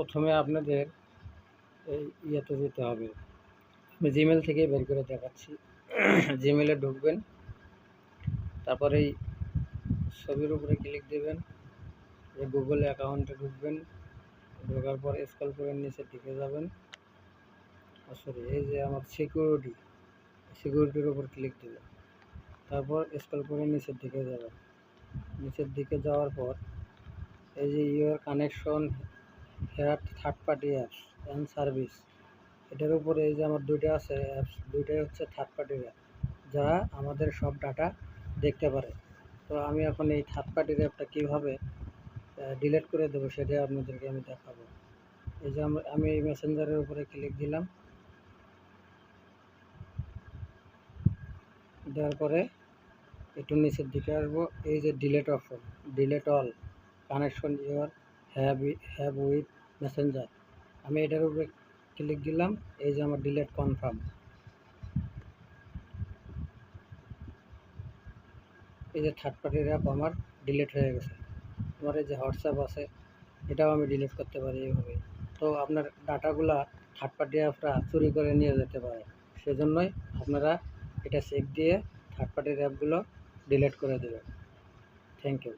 প্রথমে আপনাদের এই ইয়েতে যেতে হবে। আমি জিমেল থেকে বের করে দেখাচ্ছি। জিমেলে ঢুকবেন। তারপরে এই ছবির উপরে ক্লিক দেবেন। গুগল অ্যাকাউন্টে ঢুকবেন। ঢোকার পর স্কল করে নিচের দিকে যাবেন। সরি এই যে আমার সিকিউরিটি সিকিউরিটির উপর ক্লিক দেবেন। তারপর স্কল করে নিচের দিকে যাবেন। নিচের দিকে যাওয়ার পর এই যে your connection here third party apps and service এটার উপরে এই যে আমার দুইটা আছে অ্যাপস দুইটাই হচ্ছে থার্ড পার্টির অ্যাপ যারা আমাদের সব ডাটা দেখতে পারে। তো আমি এখন এই থার্ড পার্টির অ্যাপটা কীভাবে ডিলিট করে দেবো সেটাই আপনাদেরকে আমি দেখাবো। এই যে আমি এই মেসেঞ্জারের উপরে ক্লিক দিলাম। দেওয়ার পরে একটু নিচের দিকে আসব। এই যে delete option delete all connection your have have with messenger আমি এটার উপরে ক্লিক দিলাম, এই যে আমার ডিলেট কনফার্ম এই যে থার্ড পার্টির অ্যাপ আমার ডিলিট হয়ে গেছে। আমার এই যে হোয়াটসঅ্যাপ আছে, এটাও আমি ডিলিট করতে পারি এইভাবে। তো আপনার ডাটাগুলা থার্ড পার্টি অ্যাপরা চুরি করে নিয়ে যেতে পারে। সেজন্যই আপনারা এটা চেক দিয়ে থার্ড পার্টির অ্যাপগুলো ডিলিট করে দেবেন। Thank you